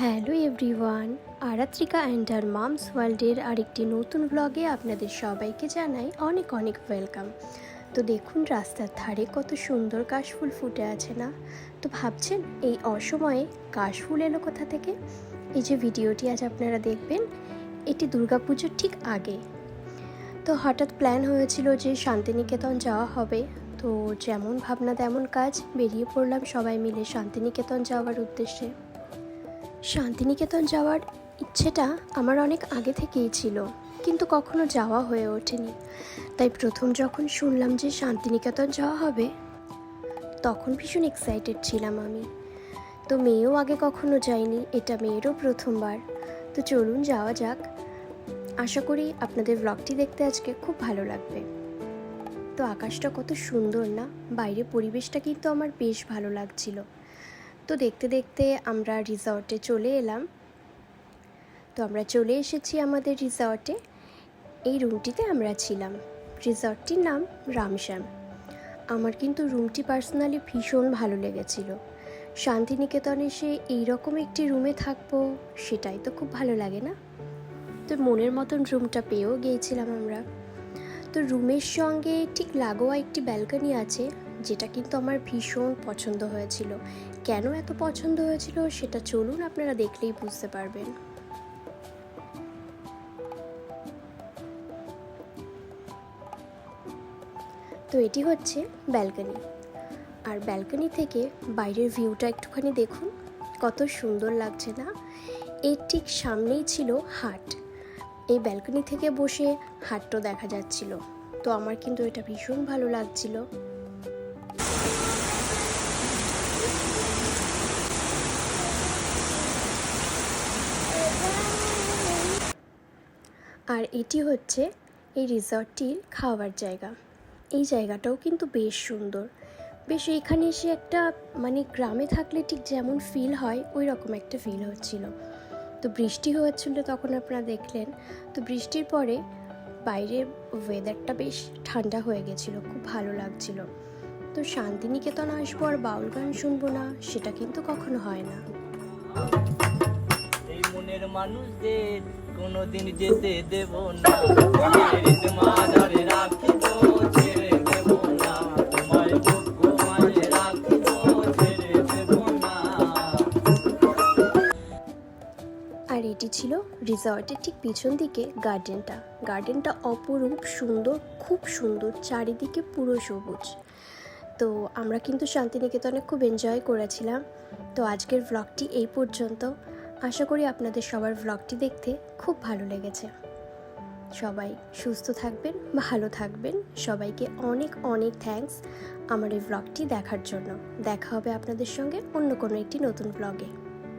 Hello everyone, Aratrika and R moms ওয়ার্ল্ডের আরেকটি নতুন ব্লগে আপনাদের সবাইকে জানাই অনেক অনেক ওয়েলকাম তো দেখুন রাস্তার ধারে কত সুন্দর কাশফুল ফুটে আছে না? তো ভাবছেন এই অসময়ে কাশফুল এলো কোথা থেকে? এই যে ভিডিওটি আজ আপনারা দেখবেন, এটি দুর্গাপুজোর ঠিক আগে। তো হঠাৎ প্ল্যান হয়েছিল যে শান্তিনিকেতন যাওয়া হবে। তো যেমন ভাবনা তেমন কাজ, বেরিয়ে পড়লাম সবাই মিলে শান্তিনিকেতন যাওয়ার উদ্দেশ্যে। শান্তিনিকেতন যাওয়ার ইচ্ছেটা আমার অনেক আগে থেকেই ছিল, কিন্তু কখনো যাওয়া হয়ে ওঠেনি। তাই প্রথম যখন শুনলাম যে শান্তিনিকেতন যাওয়া হবে, তখন ভীষণ এক্সাইটেড ছিলাম আমি। তো মেয়েও আগে কখনো যায়নি, এটা মেয়েরও প্রথমবার। তো চলুন যাওয়া যাক। আশা করি আপনাদের ব্লগটি দেখতে আজকে খুব ভালো লাগবে। তো আকাশটা কত সুন্দর না বাইরে পরিবেশটা কিন্তু আমার বেশ ভালো লাগছিল। তো দেখতে দেখতে আমরা রিসর্টে চলে এলাম। তো আমরা চলে এসেছি আমাদের রিসর্টে এই রুমটিতে আমরা ছিলাম। রিসর্টটির নাম রামশ্যাম। আমার কিন্তু রুমটি পার্সোনালি ভীষণ ভালো লেগেছিল। শান্তিনিকেতনে এসে এইরকম একটি রুমে থাকব, সেটাই তো খুব ভালো লাগে না? তো মনের মতন রুমটা পেয়েও গিয়েছিলাম আমরা। তো রুমের সঙ্গে ঠিক লাগোয়া একটি ব্যালকনি আছে। যেটা কিন্তু আমার ভীষণ পছন্দ হয়েছিল। কেন এত পছন্দ হয়েছিল সেটা চলুন আপনারা দেখলেই বুঝতে পারবেন। তো এটি হচ্ছে ব্যালকনি। আর ব্যালকনি থেকে বাইরের ভিউটা একটুখানি দেখুন, কত সুন্দর লাগছে না? এর ঠিক সামনেই ছিল হাট। এই ব্যালকনি থেকে বসে হাটও দেখা যাচ্ছিল। তো আমার কিন্তু এটা ভীষণ ভালো লাগছিল। আর এটি হচ্ছে এই রিসর্টটির খাওয়ার জায়গা। এই জায়গাটাও কিন্তু বেশ সুন্দর। বেশ এখানে এসে একটা মানে গ্রামে থাকলে ঠিক যেমন ফিল হয় ওই রকম একটা ফিল হচ্ছিল। তো বৃষ্টি হচ্ছিল তখন আপনারা দেখলেন। তো বৃষ্টির পরে বাইরের ওয়েদারটা বেশ ঠান্ডা হয়ে গেছিল, খুব ভালো লাগছিল। তো শান্তিনিকেতন আসব আর বাউল গান শুনব না, সেটা কিন্তু কখনো হয় না। মনের মানুষদের কোনোদিন যেতে দেব না। আর এটি ছিল রিসর্টের ঠিক পিছন দিকে গার্ডেনটা। গার্ডেনটা অপরূপ, সুন্দর, খুব সুন্দর, চারিদিকে পুরো সবুজ। তো আমরা কিন্তু শান্তিনিকেতনে খুব এনজয় করেছিলাম। তো আজকের ভ্লগটি এই পর্যন্ত। আশা করি আপনাদের সবার ভ্লগটি দেখতে খুব ভালো লেগেছে। সবাই সুস্থ থাকবেন, ভালো থাকবেন। সবাইকে অনেক অনেক থ্যাংকস আমার এই ভ্লগটি দেখার জন্য। দেখা হবে আপনাদের সঙ্গে অন্য কোনো একটি নতুন ব্লগে